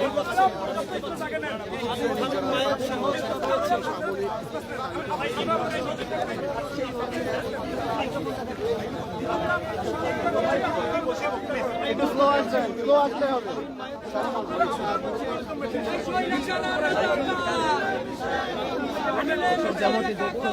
একটু স্লো যেমনটি দেখছেন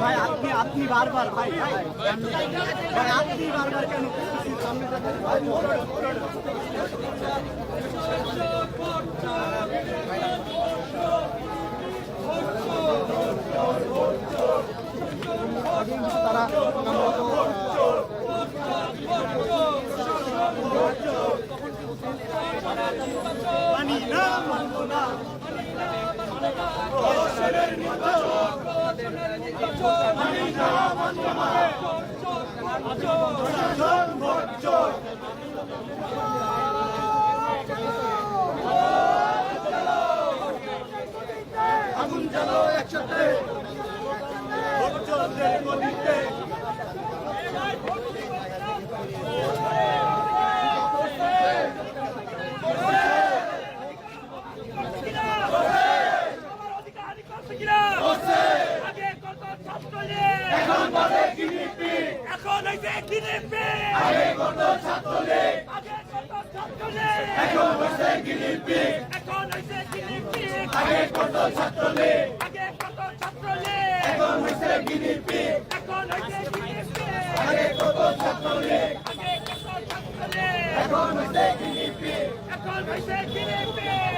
ভাই আপনি আপনি বারবার ভাই ভাই ভাই আপনি বারবার কেন সামনে থাকেন? আগুন আগে কত ছাত্রলে আগে কত ছাত্রলে এখন এখন হইছে কিনিপি আগে কত ছাত্রলে আগে কত ছাত্রলে এখন হইছে কিনিপি এখন আগে কত ছাত্রলে আগে কত ছাত্রলে এখন এখন হইছে কিনিপি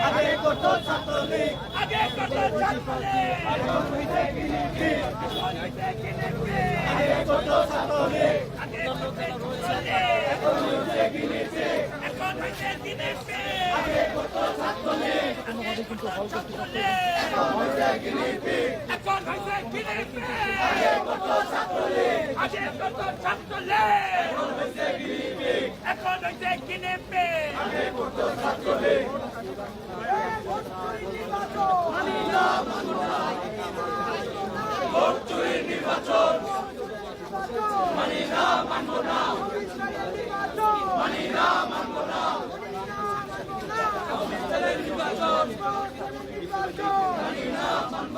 আগে কত ছাত্রলে আগে কত ছাত্রলে এখন কিনিপি এখন হইছে কিনিপি আগে কত ছাত্রলে আগে কত ছাত্রলে এখন হইছে কিনিপি এখন হইছে কিনিপি আগে কত ছাত্রলে কিন্তু হল করতে এখন